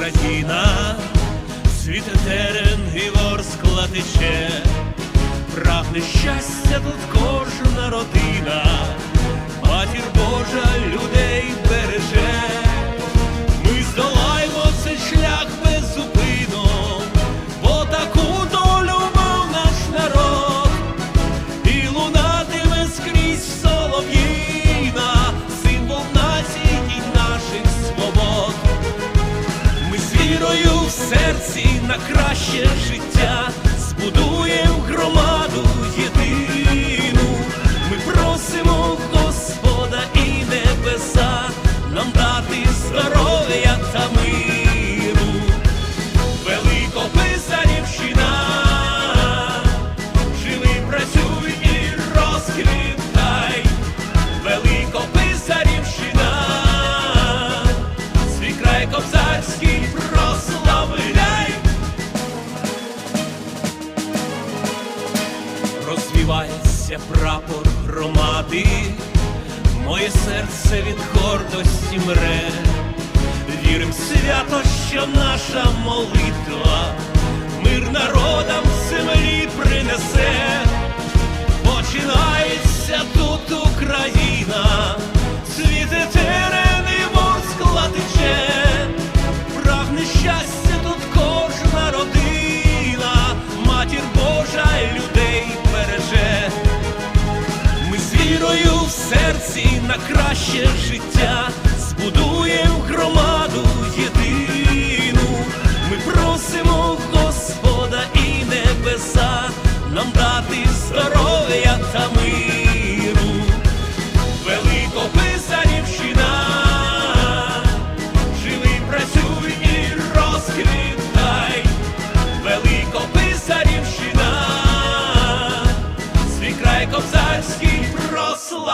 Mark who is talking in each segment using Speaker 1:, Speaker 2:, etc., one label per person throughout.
Speaker 1: країна, світе терен і ворскла тече, прагне щастя тут кожна родина. Серці на краще життя збудуємо громаду єдину. Ми просимо Господа і небеса нам дати здоров'я та миру. Великописарівщина, живи, працюй і розквітай. Великописарівщина, свій край кобзарський Розвівається прапор громади, моє серце від гордості мре. Вірим свято, що наша молитва мир народам серці на краще життя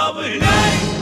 Speaker 1: of a night.